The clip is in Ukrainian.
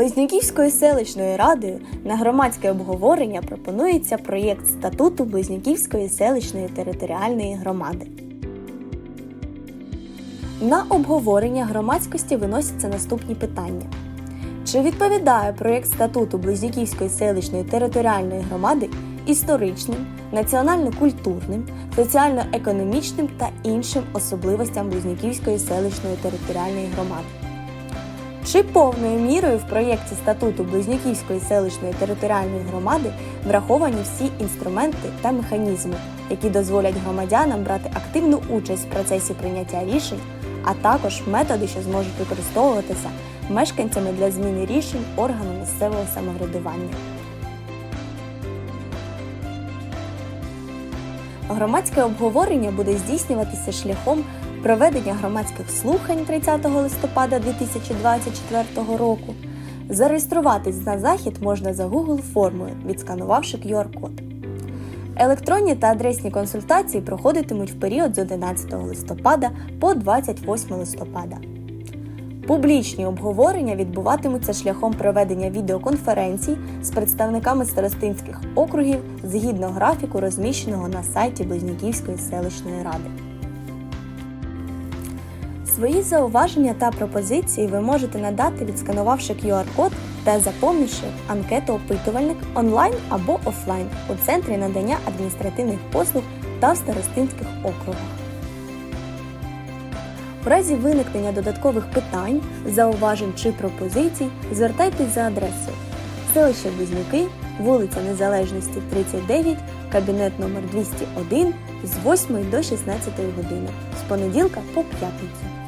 Близнюківською селищною радою на громадське обговорення пропонується проєкт статуту Близнюківської селищної територіальної громади. На обговорення громадськості виносяться наступні питання. Чи відповідає проєкт статуту Близнюківської селищної територіальної громади історичним, національно-культурним, соціально-економічним та іншим особливостям Близнюківської селищної територіальної громади? Чи повною мірою в проєкті статуту Близнюківської селищної територіальної громади враховані всі інструменти та механізми, які дозволять громадянам брати активну участь в процесі прийняття рішень, а також методи, що зможуть використовуватися мешканцями для зміни рішень органу місцевого самоврядування? Громадське обговорення буде здійснюватися шляхом проведення громадських слухань 30 листопада 2024 року. Зареєструватись на захід можна за Google формою, відсканувавши QR-код. Електронні та адресні консультації проходитимуть в період з 11 листопада по 28 листопада. Публічні обговорення відбуватимуться шляхом проведення відеоконференцій з представниками старостинських округів згідно графіку, розміщеного на сайті Близнюківської селищної ради. Свої зауваження та пропозиції ви можете надати, відсканувавши QR-код та заповнивши анкету опитувальник онлайн або офлайн у центрі надання адміністративних послуг та в старостинських округах. У разі виникнення додаткових питань, зауважень чи пропозицій звертайтесь за адресою селище Близнюки, вулиця Незалежності 39, кабінет номер 201 з 8 до 16 години з понеділка по п'ятницю.